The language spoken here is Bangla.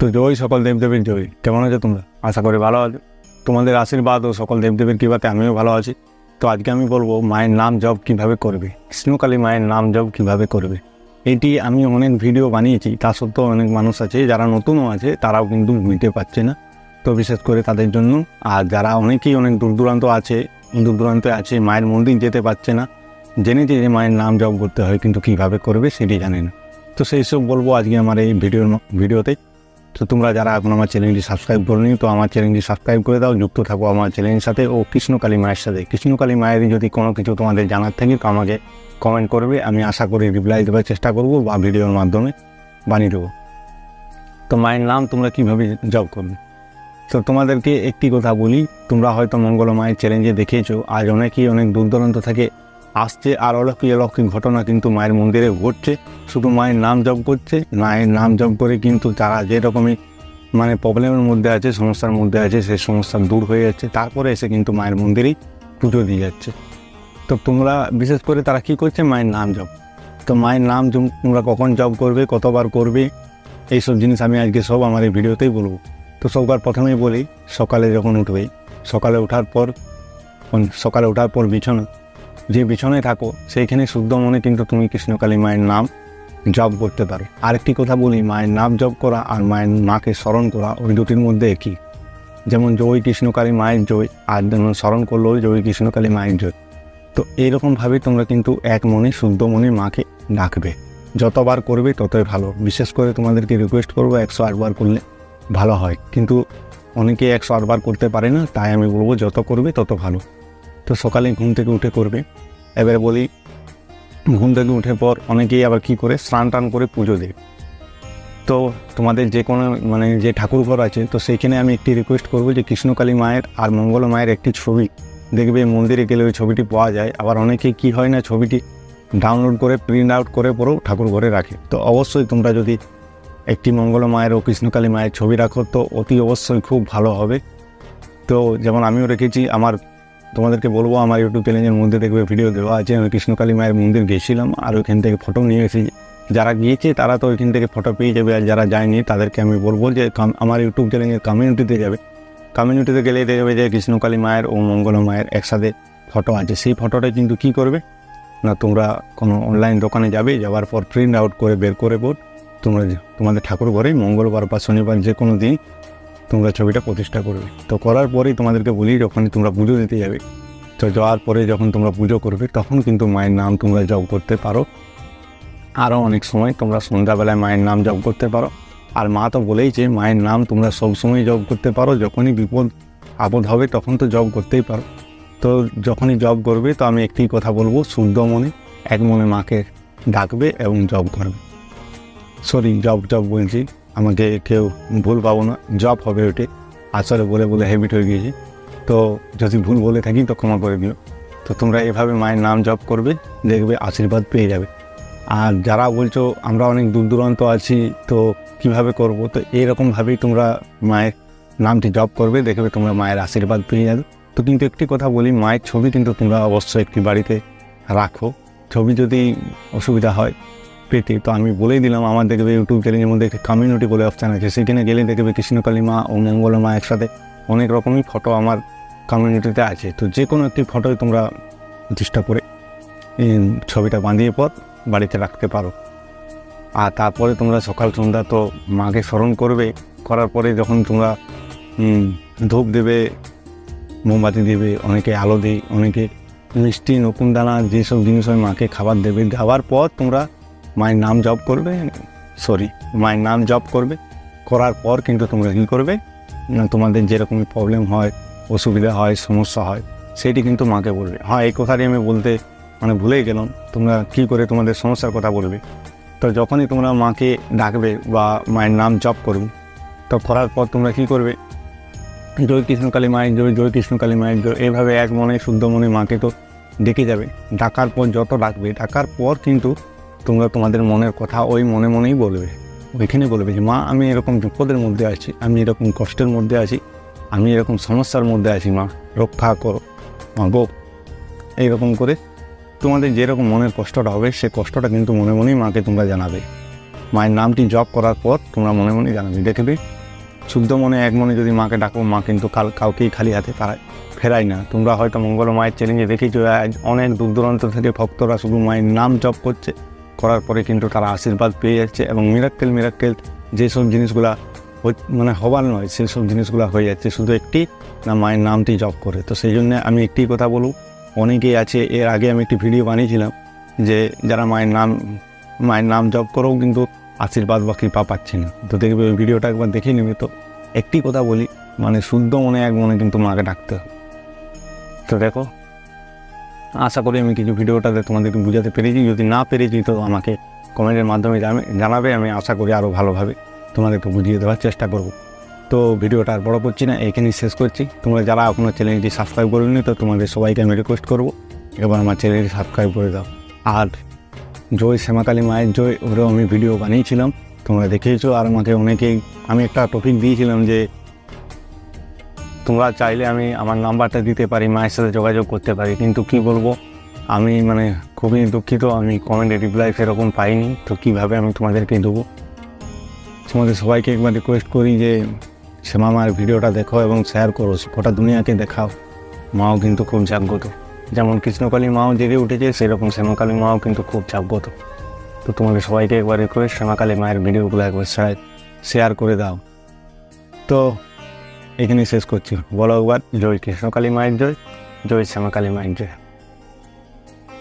তো জয় সকল দেবদেবীর জয়। কেমন আছো তোমরা? আশা করি ভালো আছো। তোমাদের আশীর্বাদ ও সকল দেবদেবীর কৃপাতে আমিও ভালো আছি। তো আজকে আমি বলব, মায়ের নাম জপ কীভাবে করবে? কৃষ্ণকালী মায়ের নাম জপ কীভাবে করবে? এটি আমি অনেক ভিডিও বানিয়েছি, তা সত্ত্বেও অনেক মানুষ আছে, যারা নতুনও আছে, তারাও কিন্তু নিতে পারছে না। তো বিশেষ করে তাদের জন্য, আর যারা অনেকেই অনেক দূর দূরান্ত আছে দূর দূরান্তে আছে, মায়ের মন্দির যেতে পারছে না, জেনেছে যে মায়ের নাম জপ করতে হয়, কিন্তু কীভাবে করবে সেটি জানে না। তো সেই সব বলব আজকে আমার এই ভিডিওর ভিডিওতে। তো তোমরা যারা এখন আমার চ্যানেলটি সাবস্ক্রাইব করনি, তো আমার চ্যানেলটি সাবস্ক্রাইব করে দাও, যুক্ত থাকো আমার চ্যানেলের সাথে ও কৃষ্ণকালী মায়ের সাথে। কৃষ্ণকালী মায়ের যদি কোনো কিছু তোমাদের জানার থাকে, তো আমাকে কমেন্ট করবে, আমি আশা করি রিপ্লাই দেওয়ার চেষ্টা করব বা ভিডিওর মাধ্যমে বানিয়ে দেবো। তো মায়ের নাম তোমরা কীভাবে জব করবে? তো তোমাদেরকে একটি কথা বলি, তোমরা হয়তো মঙ্গল মায়ের চ্যালেঞ্জে দেখেছ আজ অনেকেই অনেক দূর দূরান্ত থেকে আসছে আর অলৌকিক অলৌকিক ঘটনা কিন্তু মায়ের মন্দিরে ঘটছে। শুধু মায়ের নাম জপ করছে, মায়ের নাম জপ করে কিন্তু তারা যেরকমই মানে প্রবলেমের মধ্যে আছে, সমস্যার মধ্যে আছে, সেই সমস্যা দূর হয়ে যাচ্ছে। তারপরে এসে কিন্তু মায়ের মন্দিরেই পুজো দিয়ে যাচ্ছে। তো তোমরা বিশেষ করে তারা কি করছে? মায়ের নাম জপ। তো মায়ের নাম তোমরা কখন জপ করবে, কতবার করবে, এইসব জিনিস আমি আজকে সব আমার এই ভিডিওতেই বলব। তো সবার প্রথমেই বলি, সকালে যখন উঠবে, সকালে ওঠার পর, সকালে ওঠার পর বিছানা। যে বিছানায় থাকো, সেইখানে শুদ্ধ মনে কিন্তু তুমি কৃষ্ণকালী মায়ের নাম জপ করতে পারো। আরেকটি কথা বলি, মায়ের নাম জপ করা আর মায়ের মাকে স্মরণ করা ওই দুটির মধ্যে একই। যেমন জয় কৃষ্ণকালী মায়ের জয়, আর স্মরণ করলেও জয় কৃষ্ণকালী মায়ের জয়। তো এইরকমভাবে তোমরা কিন্তু এক মনে, শুদ্ধ মনে মাকে ডাকবে। যতবার করবে ততই ভালো। বিশেষ করে তোমাদেরকে রিকোয়েস্ট করব একশো আটবার করলে ভালো হয়। কিন্তু অনেকে একশো আটবার করতে পারে না, তাই আমি বলব যত করবে তত ভালো। তো সকালে ঘুম থেকে উঠে করবে। এবারে বলি, ঘুম থেকে উঠে পর অনেকেই আবার কি করে, স্নান টান করে পুজো দেয়। তো তোমাদের যে কোনো মানে যে ঠাকুর ঘর আছে, তো সেইখানে আমি একটি রিকোয়েস্ট করব যে কৃষ্ণকালী মায়ের আর মঙ্গল মায়ের একটি ছবি দেখবে, মন্দিরে গেলে ওই ছবিটি পাওয়া যায়। আবার অনেকে কি হয় না, ছবিটি ডাউনলোড করে প্রিন্ট আউট করে পরেও ঠাকুর ঘরে রাখে। তো অবশ্যই তোমরা যদি একটি মঙ্গল মায়ের ও কৃষ্ণকালী মায়ের ছবি রাখো, তো অতি অবশ্যই খুব ভালো হবে। তো যেমন আমিও রেখেছি, আমার তোমাদেরকে বলব, আমার ইউটিউব চ্যানেলের মধ্যে দেখবে ভিডিও দেওয়া আছে। আমি কৃষ্ণকালী মায়ের মন্দির গেছিলাম আর ওইখান থেকে ফটো নিয়ে এসেছি। যারা গিয়েছে তারা তো ওইখান থেকে ফটো পেয়ে যাবে আর যারা যায়নি তাদেরকে আমি বলব যে আমার ইউটিউব চ্যানেলের কমিউনিটিতে যাবে। কমিউনিটিতে গেলে দেখবে যে, কৃষ্ণকালী মায়ের ও মঙ্গল মায়ের একসাথে ফটো আছে। সেই ফটোটা কিন্তু কি করবে? না, তোমরা কোনো অনলাইন দোকানে যাবে, যাওয়ার পর প্রিন্ট আউট করে বের করে বোর্ড তোমরা তোমাদের ঠাকুর ঘরে মঙ্গলবার বা শনিবার যে কোনো দিন তোমরা ছবিটা প্রতিষ্ঠা করবে। তো করার পরেই তোমাদেরকে বলি, যখনই তোমরা পুজো দিতে যাবে, তো যাওয়ার পরে যখন তোমরা পুজো করবে, তখন কিন্তু মায়ের নাম তোমরা জপ করতে পারো। আরও অনেক সময় তোমরা সন্ধ্যাবেলায় মায়ের নাম জপ করতে পারো। আর মা তো বলেই যে, মায়ের নাম তোমরা সবসময় জপ করতে পারো, যখনই বিপদ, আপদ হবে তখন তো জব করতেই পারো। তো যখনই জব করবে, তো আমি একটি কথা বলব, শুদ্ধ মনে, এক মনে মাকে ডাকবে এবং জব করবে। সরি জব জব বলছি। আমাকে কেউ ভুল পাবো না জব হবে ওটি। আসলে বলে বলে হ্যাবিট হয়ে গিয়েছে। তো যদি ভুল বলে থাকি তো ক্ষমা করে দিও। তো তোমরা এভাবে মায়ের নাম জপ করবে, দেখবে আশীর্বাদ পেয়ে যাবে। আর যারা বলছো, আমরা অনেক দূর দূরান্ত আছি, তো কীভাবে করব? তো এইরকমভাবেই তোমরা মায়ের নামটি জপ করবে, দেখবে তোমরা মায়ের আশীর্বাদ পেয়ে যাবে। তো কিন্তু একটি কথা বলি, মায়ের ছবি কিন্তু তোমরা অবশ্যই একটি বাড়িতে রাখো। ছবি যদি অসুবিধা হয় পেতে তো আমি বলেই দিলাম আমার দেখবে ইউটিউব চ্যানেলের মধ্যে একটি কমিউনিটি বলে অপশান আছে। সেখানে গেলে দেখবে কৃষ্ণকালী মা ও মঙ্গল মা একসাথে অনেক রকমই ফটো আমার কমিউনিটিতে আছে। তো যে কোনো একটি ফটোই তোমরা চেষ্টা করে ছবিটা বাঁধিয়ে পর বাড়িতে রাখতে পারো। আর তারপরে তোমরা সকাল সন্ধ্যা তো মাকে স্মরণ করবে, করার পরে যখন তোমরা ধূপ দেবে, মোমবাতি দেবে, অনেকে আলো দেয়, অনেকে মিষ্টি নকুন দানা, যেসব জিনিস হয় মাকে খাবার দেবে, দেওয়ার পর তোমরা মায়ের নাম জপ করবে সরি মায়ের নাম জপ করবে, করার পর কিন্তু তোমরা কী করবে? তোমাদের যেরকমই প্রবলেম হয়, অসুবিধা হয়, সমস্যা হয়, সেটি কিন্তু মাকে বলবে। হ্যাঁ এই কথাটি আমি বলতে মানে ভুলেই গেলাম। তোমরা কী করে তোমাদের সমস্যার কথা বলবে? তো যখনই তোমরা মাকে ডাকবে বা মায়ের নাম জপ করবে, তো করার পর তোমরা কী করবে? জয় কৃষ্ণকালী মায়ের জয় জয় কৃষ্ণকালী মায়ের জয়, এভাবে এক মনে শুদ্ধ মনে মাকে তো ডেকে যাবে। ডাকার পর যত ডাকবে, ডাকার পর কিন্তু তোমরা তোমাদের মনের কথা ওই মনে মনেই বলবে। ওইখানে বলবে যে, মা, আমি এরকম বিপদের মধ্যে আছি, আমি এরকম কষ্টের মধ্যে আছি, আমি এরকম সমস্যার মধ্যে আছি, মা, রক্ষা করো, মা গো। এইরকম করে তোমাদের যেরকম মনের কষ্টটা হবে, সে কষ্টটা কিন্তু মনে মনেই মাকে তোমরা জানাবে। মায়ের নামটি জপ করার পর তোমরা মনে মনে জানাবে। দেখবে শুদ্ধ মনে এক মনে যদি মাকে ডাকো, মা কিন্তু কাল কাউকেই খালি হাতে পারায় ফেরাই না। তোমরা হয়তো মঙ্গল মায়ের চ্যালেঞ্জে দেখেছ অনেক দূর দূরান্ত থেকে ভক্তরা শুধু মায়ের নাম জপ করছে। করার পরে কিন্তু তারা আশীর্বাদ পেয়ে যাচ্ছে এবং মিরাক্কেল মিরাক্কেল যেসব জিনিসগুলা মানে হবার নয়, সেসব জিনিসগুলো হয়ে যাচ্ছে। শুধু একটি না, মায়ের নামটি জপ করে। তো সেই জন্য আমি একটি কথা বলব। অনেকেই আছে, এর আগে আমি একটি ভিডিও বানিয়েছিলাম যে যারা মায়ের নাম মায়ের নাম জপ করেও কিন্তু আশীর্বাদ বা কৃপা পাচ্ছে না। তো দেখবে ওই ভিডিওটা একবার দেখে নেবে। তো একটি কথা বলি মানে শুদ্ধ মনে এক মনে কিন্তু মাকে ডাকতে হবে তো দেখো আশা করি আমি কিছু ভিডিওটাতে তোমাদেরকে বুঝাতে পেরেছি। যদি না পেরেছি, তো আমাকে কমেন্টের মাধ্যমে জানাবে- আমি আশা করি আরও ভালোভাবে তোমাদেরকে বুঝিয়ে দেওয়ার চেষ্টা করব। তো ভিডিওটা আর বড়ো করছি না, এখানেই শেষ করছি। তোমরা যারা এখনও চ্যানেলটি সাবস্ক্রাইব করেনি, তো তোমাদের সবাইকে আমি রিকোয়েস্ট করব, এবার আমার চ্যানেলটি সাবস্ক্রাইব করে দাও। আর জয় শ্যামাকালী মায়ের জয়, ওরেও আমি ভিডিও বানিয়েছিলাম, তোমরা দেখেছ। আর আমাকে অনেকেই আমি একটা টপিক দিয়েছিলাম যে তোমরা চাইলে আমি আমার নাম্বারটা দিতে পারি, মায়ের সাথে যোগাযোগ করতে পারি। কিন্তু কি বলব, আমি মানে খুবই দুঃখিত, আমি কমেন্টে রিপ্লাই সেরকম পাইনি। তো কীভাবে আমি তোমাদেরকে দেবো? তোমাদের সবাইকে একবার রিকোয়েস্ট করি যে, শ্যামা মায়ের ভিডিওটা দেখো এবং শেয়ার করো, গোটা দুনিয়াকে দেখাও। মাও কিন্তু খুব জাগ্রত। যেমন কৃষ্ণকালী মাও জেগে উঠেছে, সেরকম শ্যামাকালী মাও কিন্তু খুব জাগ্রত। তো তোমাদের সবাইকে একবার রিকোয়েস্ট শ্যামাকালী মায়ের ভিডিওগুলো একবার শেয়ার করে দাও। তো এখানে শেষ করছি। বলো একবার জয় কৃষ্ণকালী মায়ের জয়। জয় শ্যামাকালী মায়ের জয়।